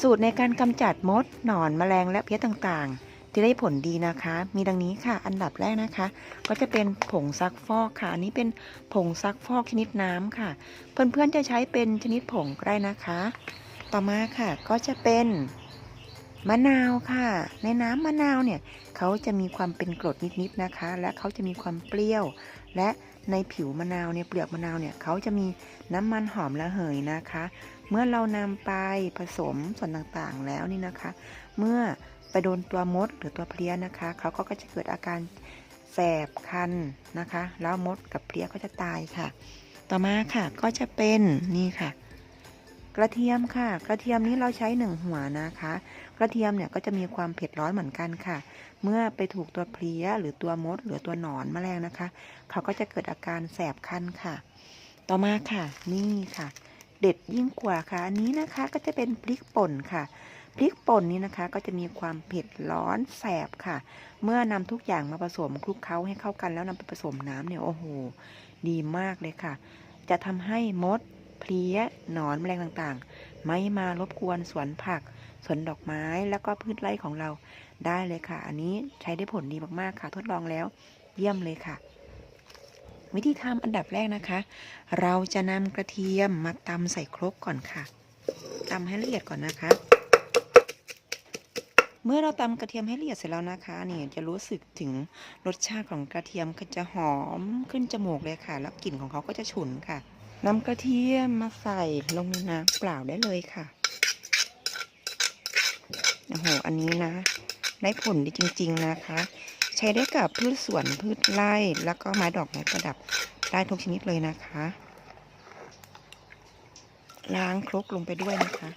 สูตรในการกำจัดมด หนอนแมลงและเพี้ยต่างๆ ที่ได้ผลดีนะคะ มีดังนี้ค่ะ อันดับแรกนะคะ ก็จะเป็นผงซักฟอกค่ะ อันนี้เป็นผงซักฟอกชนิดน้ำค่ะ เพื่อนๆจะใช้เป็นชนิดผงก็ได้นะคะ ต่อมาค่ะก็จะเป็นมะนาวค่ะ ในน้ำมะนาวเนี่ยเขาจะมีความเป็นกรดนิดๆนะคะ และเขาจะมีความเปรี้ยว และ ในผิวมะนาวเนี่ยเปลือกมะนาวเนี่ยเขาจะมีน้ำมันหอมระเหยนะคะ เมื่อเรานำไปผสมส่วนต่างๆแล้วนี่นะคะ เมื่อไปโดนตัวมดหรือตัวเพลี้ยนะคะเขาก็จะเกิดอาการแสบคันนะคะ แล้วมดกับเพลี้ยก็จะตายค่ะ ต่อมาค่ะก็จะเป็นนี่ค่ะ กระเทียมค่ะ กระเทียมนี้เราใช้หนึ่งหัวนะคะ กระเทียมเนี่ยก็จะมีความเผ็ดร้อนเหมือนกันค่ะ เมื่อไปถูกตัวเพลี้ยหรือตัวมด หรือตัวหนอนแมลงนะคะ เขาก็จะเกิดอาการแสบคันค่ะ ต่อมาค่ะ นี่ค่ะ เด็ดยิ่งกว่าค่ะ อันนี้นะคะก็จะเป็นพริกป่นค่ะพริกป่นนี้นะคะก็จะมีความเผ็ดร้อนแสบค่ะ เมื่อนำทุกอย่างมาผสมคลุกเคล้าให้เข้ากันแล้วนำไปผสมน้ำเนี่ยโอ้โห ดีมากเลยค่ะ จะทำให้มด เพลี้ยหนอนแมลงต่างๆ ไม่มารบกวนสวนผัก สวนดอกไม้แล้วก็พืชไร่ของเราได้เลยค่ะ อันนี้ใช้ได้ผลดีมากๆค่ะ ทดลองแล้ว เยี่ยมเลยค่ะ วิธีทำอันดับแรกนะคะ เราจะนำกระเทียมมาตำใส่ครกก่อนค่ะตำให้ละเอียดก่อนนะคะ เมื่อเราตำกระเทียมให้ละเอียดเสร็จแล้วนะคะนี่จะรู้สึกถึงรสชาติของกระเทียมก็จะหอมขึ้นจมูกเลยค่ะ แล้วกลิ่นของเขาก็จะฉุนค่ะ น้ำกระเทียมมาใส่ลงในน้ำเปล่าได้เลยค่ะ โอ้โห อันนี้นะ ได้ผลดีจริง ๆนะคะ ใช้ได้กับพืชสวนพืชไร่ แล้วก็ไม้ดอกไม้ประดับได้ทุกชนิดเลยนะคะ ล้างครกลงไปด้วยนะคะ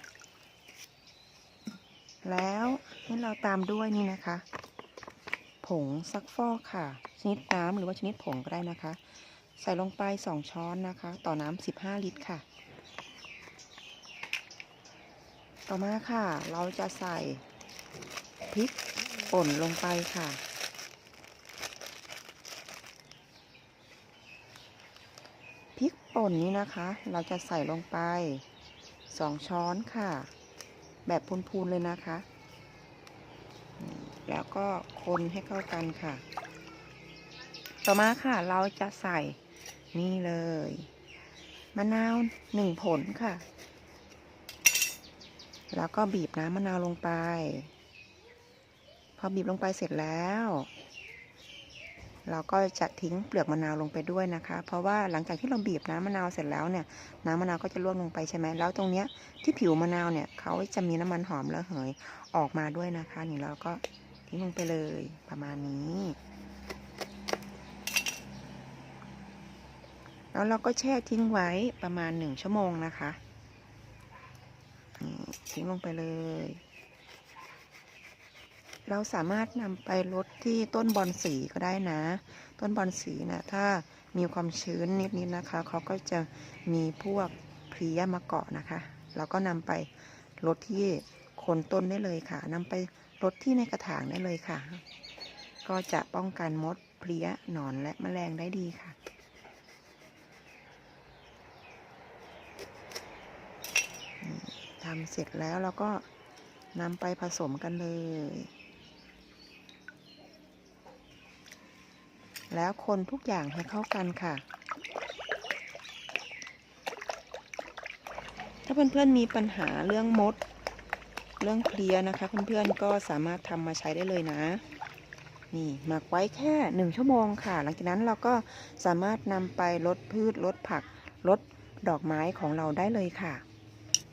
แล้วให้เราตามด้วยนี่นะคะ ผงซักฟอกค่ะ ชนิดน้ำหรือว่าชนิดผงก็ได้นะคะ ใส่ลงไปสองช้อนนะคะ ต่อน้ำสิบห้าลิตรค่ะ ต่อมาค่ะ เราจะใส่พริกป่นลงไปค่ะ พริกป่นนี้นะคะ เราจะใส่ลงไปสองช้อนค่ะ แบบพูนๆเลยนะคะ แล้วก็คนให้เข้ากันค่ะ ต่อมาค่ะ เราจะใส่นี่เลย มะนาวหนึ่งผลค่ะ แล้วก็บีบน้ำมะนาวลงไป พอบีบลงไปเสร็จแล้ว เราก็จะทิ้งเปลือกมะนาวลงไปด้วยนะคะ เพราะว่าหลังจากที่เราบีบน้ำมะนาวเสร็จแล้วเนี่ย น้ำมะนาวก็จะร่วงลงไปใช่ไหมแล้วตรงเนี้ยที่ผิวมะนาวเนี่ยเขาจะมีน้ำมันหอมระเหยออกมาด้วยนะคะ นี่เราก็ทิ้งลงไปเลยประมาณนี้ แล้วเราก็แช่ทิ้งไว้ประมาณหนึ่งชั่วโมงนะคะทิ้งลงไปเลย เราสามารถนำไปลดที่ต้นบอนสีก็ได้นะ ต้นบอนสีนะถ้ามีความชื้นนิดๆนะคะ เขาก็จะมีพวกเพลี้ยมาเกาะนะคะ เราก็นำไปลดที่โคนต้นได้เลยค่ะนำไปลดที่ในกระถางได้เลยค่ะ ก็จะป้องกันมดเพลี้ยหนอนและแมลงได้ดีค่ะ ทำเสร็จแล้วเราก็นำไปผสมกันเลย แล้วคนทุกอย่างให้เข้ากันค่ะ ถ้าเพื่อนๆมีปัญหาเรื่องมด เรื่องเพลียนะคะ เพื่อนๆก็สามารถทำมาใช้ได้เลยนะ นี่หมักไว้แค่หนึ่งชั่วโมงค่ะ หลังจากนั้นเราก็สามารถนำไปลดพืชลดผักลดดอกไม้ของเราได้เลยค่ะ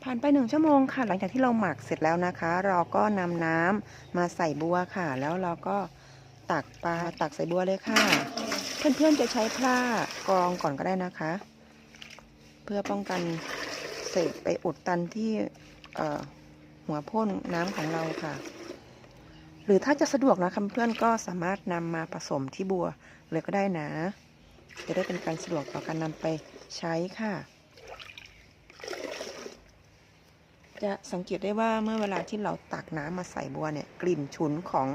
ผ่านไปหนึ่งชั่วโมงค่ะ หลังจากที่เราหมักเสร็จแล้วนะคะ เราก็นำน้ำมาใส่บัวค่ะ แล้วเราก็ตักปลาตักใส่บัวเลยค่ะ เพื่อนๆจะใช้ผ้ากรองก่อนก็ได้นะคะ เพื่อป้องกันเศษไปอุดตันที่หัวพ่นน้ำของเราค่ะ หรือถ้าจะสะดวกนะคะเพื่อนก็สามารถนำมาผสมที่บัวเลยก็ได้นะ จะได้เป็นการสะดวกต่อการนำไปใช้ค่ะ จะสังเกตได้ว่าเมื่อเวลาที่เราตักน้ำมาใส่บัวเนี่ยกลิ่นฉุนของ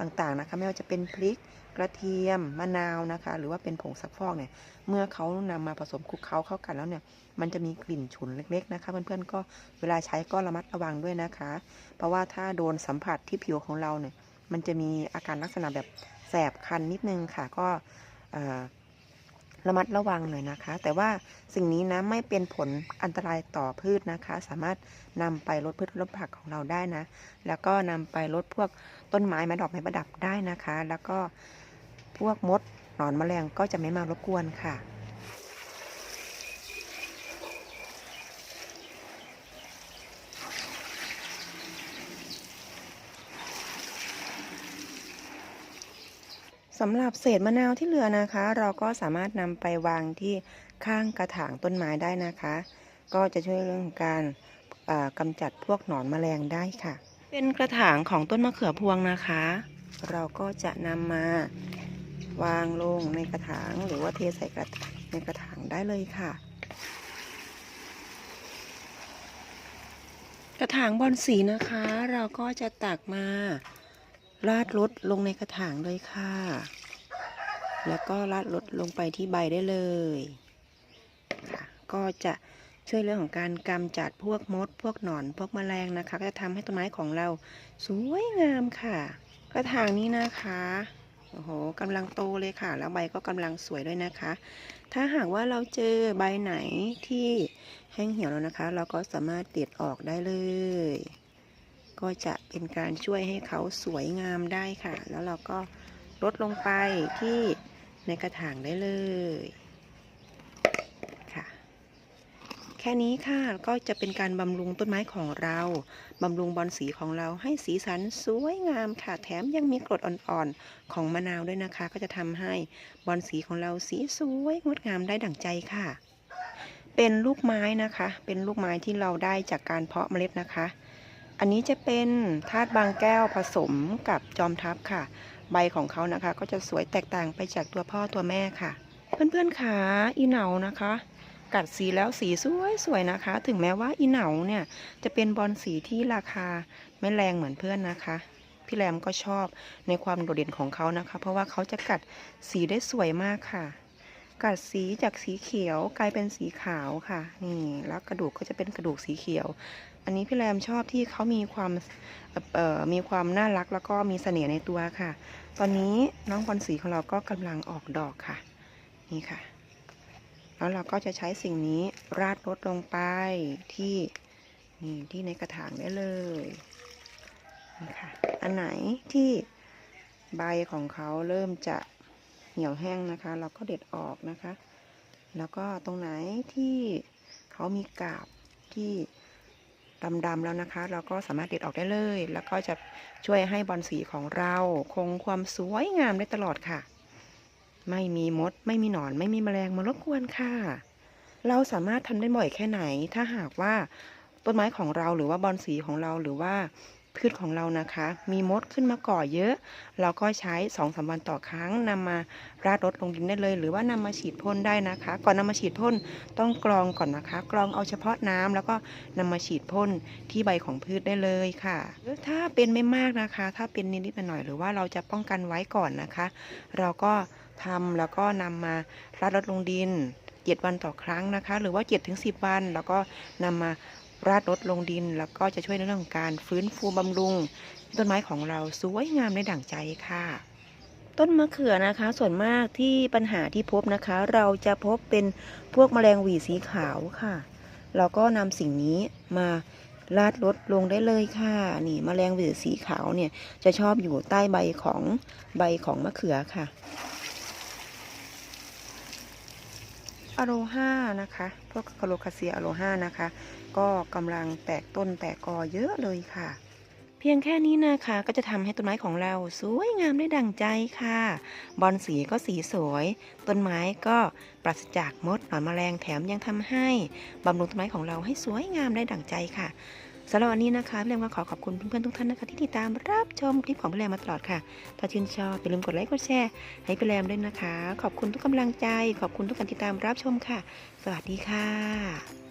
ต่างๆนะคะไม่ว่าจะเป็นพริกกระเทียมมะนาวนะคะ หรือว่าเป็นผงซักฟอกเนี่ยเมื่อเขานำมาผสมคลุกเคล้าเข้ากันแล้วเนี่ยมันจะมีกลิ่นฉุนเล็ก ๆนะคะ เพื่อนๆก็เวลาใช้ก็ระมัดระวังด้วยนะคะ เพราะว่าถ้าโดนสัมผัสที่ผิวของเราเนี่ยมันจะมีอาการลักษณะแบบแสบคันนิดนึงค่ะก็อ่อ ระมัดระวังหน่อยนะคะ แต่ว่าสิ่งนี้นะไม่เป็นผลอันตรายต่อพืชนะคะ สามารถนำไปลดพืชลดผักของเราได้นะ แล้วก็นำไปลดพวกต้นไม้ไม้ดอกไม้ประดับได้นะคะ แล้วก็พวกมดหนอนแมลงก็จะไม่มารบกวนค่ะำหรับเศษมะนาวที่เหลือนะคะ เราก็สามารถนำไปวางที่ข้างกระถางต้นไม้ได้นะคะ ก็จะช่วยเรื่องของการกำจัดพวกหนอนแมลงได้ค่ะ เป็นกระถางของต้นมะเขือพวงนะคะ เราก็จะนำมาวางลงในกระถางหรือว่าเทใส่กระในกระถางได้เลยค่ะ กระถางบอลสีนะคะ เราก็จะตักมา ราดรดลงในกระถางเลยค่ะ แล้วก็ราดรดลงไปที่ใบได้เลย ก็จะช่วยเรื่องของการกำจัดพวกมด พวกหนอนพวกแมลงนะคะ ก็จะทำให้ต้นไม้ของเราสวยงามค่ะ กระถางนี้นะคะโอ้โหกำลังโตเลยค่ะ แล้วใบก็กำลังสวยด้วยนะคะ ถ้าหากว่าเราเจอใบไหนที่แห้งเหี่ยวแล้วนะคะ เราก็สามารถเด็ดออกได้เลย ก็จะเป็นการช่วยให้เขาสวยงามได้ค่ะ แล้วเราก็ลดลงไปที่ในกระถางได้เลยค่ะ แค่นี้ค่ะก็จะเป็นการบำรุงต้นไม้ของเราบำรุงบอลสีของเราให้สีสันสวยงามค่ะ แถมยังมีกรดอ่อนๆของมะนาวด้วยนะคะ ก็จะทำให้บอลสีของเราสีสวยงดงามได้ดั่งใจค่ะ เป็นลูกไม้นะคะ เป็นลูกไม้ที่เราได้จากการเพาะเมล็ดนะคะ อันนี้จะเป็นธาตุบางแก้วผสมกับจอมทัพค่ะ ใบของเขานะคะ ก็จะสวยแตกต่างไปจากตัวพ่อตัวแม่ค่ะ เพื่อนๆขาอีเหนานะคะ กัดสีแล้วสีสวยสวยนะคะ ถึงแม้ว่าอีเหนาเนี่ยจะเป็นบอลสีที่ราคาไม่แรงเหมือนเพื่อนนะคะพี่แรมก็ชอบในความโดดเด่นของเขานะคะ เพราะว่าเขาจะกัดสีได้สวยมากค่ะ กัดสีจากสีเขียวกลายเป็นสีขาวค่ะ นี่ แล้วกระดูกก็จะเป็นกระดูกสีเขียว อันนี้พี่แรมชอบที่เขามีความมีความน่ารักแล้วก็มีเสน่ห์ในตัวค่ะ ตอนนี้น้องบอลสีของเราก็กำลังออกดอกค่ะ นี่ค่ะ แล้วเราก็จะใช้สิ่งนี้ราดรดลงไปที่นี่ที่ในกระถางได้เลยนี่ค่ะ อันไหนที่ใบของเขาเริ่มจะเหี่ยวแห้งนะคะ เราก็เด็ดออกนะคะ แล้วก็ตรงไหนที่เขามีกาบที่ ดำๆแล้วนะคะ เราก็สามารถเด็ดออกได้เลย แล้วก็จะช่วยให้บอลสีของเราคงความสวยงามได้ตลอดค่ะ ไม่มีมด ไม่มีหนอน ไม่มีแมลงมารบกวนค่ะ เราสามารถทำได้บ่อยแค่ไหน ถ้าหากว่าต้นไม้ของเราหรือว่าบอลสีของเราหรือว่า พืชของเรานะคะ มีมดขึ้นมาก่อเยอะ เราก็ใช้2อสวันต่อครั้งนำมาราดรดลงดินได้เลย หรือว่านำมาฉีดพ่นได้นะคะ ก่อนนำมาฉีดพ่นต้องกรองก่อนนะคะ กรองเอาเฉพาะน้ำแล้วก็นำมาฉีดพ่นที่ใบของพืชได้เลยค่ะ ถ้าเป็นไม่มากนะคะ ถ้าเป็นนิดๆหน่อยๆหรือว่าเราจะป้องกันไว้ก่อนนะคะ เราก็ทำแล้วก็นำมาราดรดลงดิน7วันต่อครั้งนะคะ หรือว่า7ถึง10 วัน แล้วก็นำมา ราดรดลงดิน แล้วก็จะช่วยในเรื่องของการฟื้นฟูบำรุง ต้นไม้ของเราสวยงามในดั่งใจค่ะ ต้นมะเขือนะคะ ส่วนมากที่ปัญหาที่พบนะคะ เราจะพบเป็นพวกแมลงหวีสีขาวค่ะ เราก็นำสิ่งนี้มาราดรดลงได้เลยค่ะ นี่แมลงหวีสีขาวเนี่ยจะชอบอยู่ใต้ใบของใบของมะเขือค่ะ อโลห้านะคะ พวกคาโลคาเซียอโลห้านะคะ ก็กำลังแตกต้นแตกกอเยอะเลยค่ะ เพียงแค่นี้นะคะก็จะทำให้ต้นไม้ของเราสวยงามได้ดั่งใจค่ะ บอลสีก็สีสวย ต้นไม้ก็ปราศจากมดหนอนแมลงแถมยังทำให้บำรุงต้นไม้ของเราให้สวยงามได้ดั่งใจค่ะ สำหรับวันนี้นะคะพี่แรมก็ขอขอบคุณเพื่อนๆทุกท่านนะคะที่ติดตามรับชมคลิปของพี่แรมมาตลอดค่ะ ถ้าชื่นชอบอย่าลืมกดไลค์กดแชร์ให้พี่แรมด้วยนะคะ ขอบคุณทุกกำลังใจ ขอบคุณทุกการติดตามรับชมค่ะ สวัสดีค่ะ